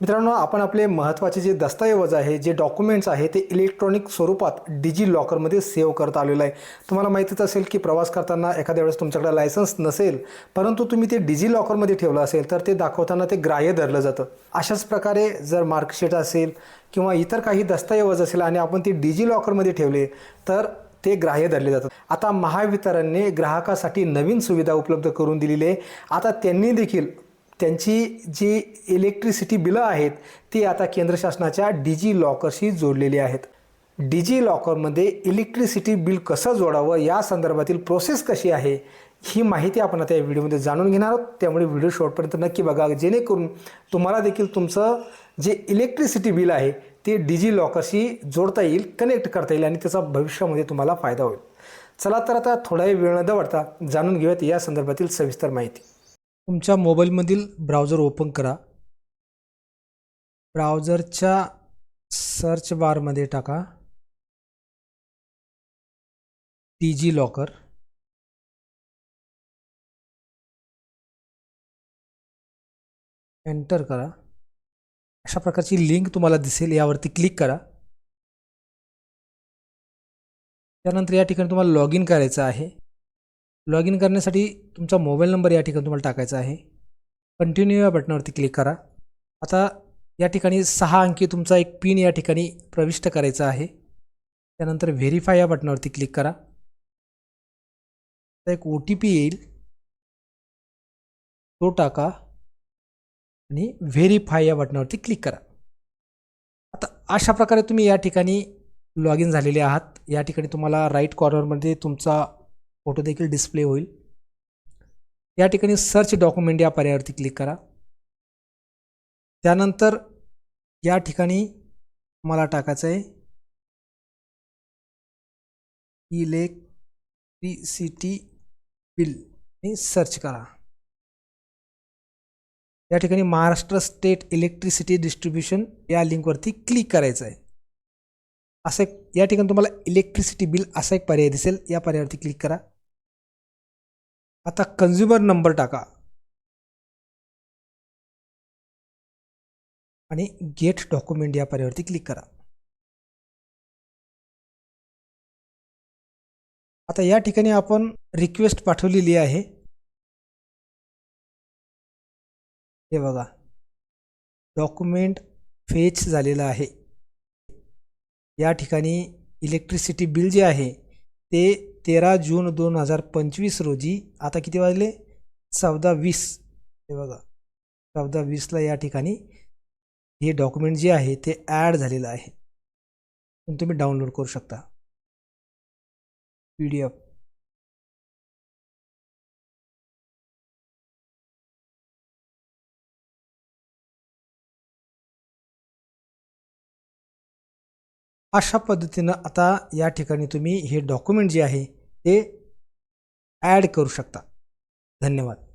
मित्रांनो आपण आपले महत्त्वाचे जे दस्तऐवज आहे जे डॉक्युमेंट्स आहे ते इलेक्ट्रॉनिक स्वरूपात डिजी लॉकरमध्ये सेव्ह करता आलेलं आहे. तुम्हाला माहितीच असेल की प्रवास करताना एखाद्या वेळेस तुमच्याकडे लायसन्स नसेल परंतु तुम्ही ते डिजी लॉकरमध्ये ठेवलं असेल तर ते दाखवताना ते ग्राह्य धरलं जातं. अशाच प्रकारे जर मार्कशीट असेल किंवा इतर काही दस्तऐवज असेल आणि आपण ते डिजी लॉकरमध्ये ठेवले तर ते ग्राह्य धरले जातात. आता महावितरणने ग्राहकासाठी नवीन सुविधा उपलब्ध करून दिलेली आहे. आता त्यांनी देखील त्यांची जी इलेक्ट्रिसिटी बिलं आहेत ती आता केंद्र शासनाच्या डिजी लॉकरशी जोडलेली आहेत. डिजी लॉकरमध्ये इलेक्ट्रिसिटी बिल कसं जोडावं या संदर्भातील प्रोसेस कशी आहे ही माहिती आपण आता या व्हिडिओमध्ये जाणून घेणार आहोत. त्यामुळे व्हिडिओ शॉर्टपर्यंत नक्की बघा. जेणेकरून तुम्हाला देखील तुमचं जे इलेक्ट्रिसिटी बिल आहे ते डिजी लॉकरशी जोडता येईल कनेक्ट करता येईल आणि त्याचा भविष्यामध्ये तुम्हाला फायदा होईल. चला तर आता थोडाही वेळ न दवडता जाणून घेऊयात या संदर्भातील सविस्तर माहिती. तुमच्या मोबाईलमधील ब्राउझर ओपन करा. ब्राउझरच्या सर्च बारमध्ये टाका. Digi locker. एंटर करा. अशा प्रकारची लिंक तुम्हाला दिसेल यावरती क्लिक करा. त्यानंतर या ठिकाणी तुम्हाला लॉग इन करायचं आहे. लॉग इन करण्यासाठी तुमचा मोबाईल नंबर या ठिकाणी तुम्हाला टाकायचा आहे. कंटिन्यू या बटनावरती क्लिक करा. आता या ठिकाणी सहा अंकी तुमचा एक पिन या ठिकाणी प्रविष्ट करायचा आहे. त्यानंतर व्हेरीफाय या बटनावरती क्लिक करा. आता एक ओ टी पी येईल. तो टाका. आणि व्हेरीफाय या बटनावरती क्लिक करा. आता अशा प्रकारे तुम्ही या ठिकाणी लॉग इन झालेले आहात. या ठिकाणी तुम्हाला राईट कॉर्नरमध्ये तुमचा फोटो देखील डिस्प्ले होईल. या ठिकाणी सर्च डॉक्युमेंट या पर्यायावरती क्लिक करा. त्यानंतर या ठिकाणी मला टाकायचं आहे. इलेक्ट्रिसिटी बिल हे सर्च करा. या ठिकाणी महाराष्ट्र स्टेट इलेक्ट्रिसिटी डिस्ट्रीब्युशन या लिंकवरती क्लिक करायचं आहे. असं एक या ठिकाणी तुम्हाला इलेक्ट्रिसिटी बिल असा एक पर्याय दिसेल. या पर्यायावरती क्लिक करा. आता कन्झ्युमर नंबर टाका. आणि गेट डॉक्युमेंट या पर्यायावरती क्लिक करा. आता या ठिकाणी आपण रिक्वेस्ट पाठवलेली आहे. हे बघा. डॉक्युमेंट फेच झालेलं आहे. या ठिकाणी इलेक्ट्रिसिटी बिल जे आहे ते तेरा जून दोन हजार पंचवीस रोजी आता किती वाजले? चौदा वीस. हे बघा चौदा वीसला या ठिकाणी हे डॉक्युमेंट जे आहे ते ॲड झालेलं आहे. पण तुम्ही डाउनलोड करू शकता. पी डी एफ अशा पद्धतीनं आता या ठिकाणी तुम्ही हे डॉक्युमेंट जे आहे ते ॲड करू शकता. धन्यवाद.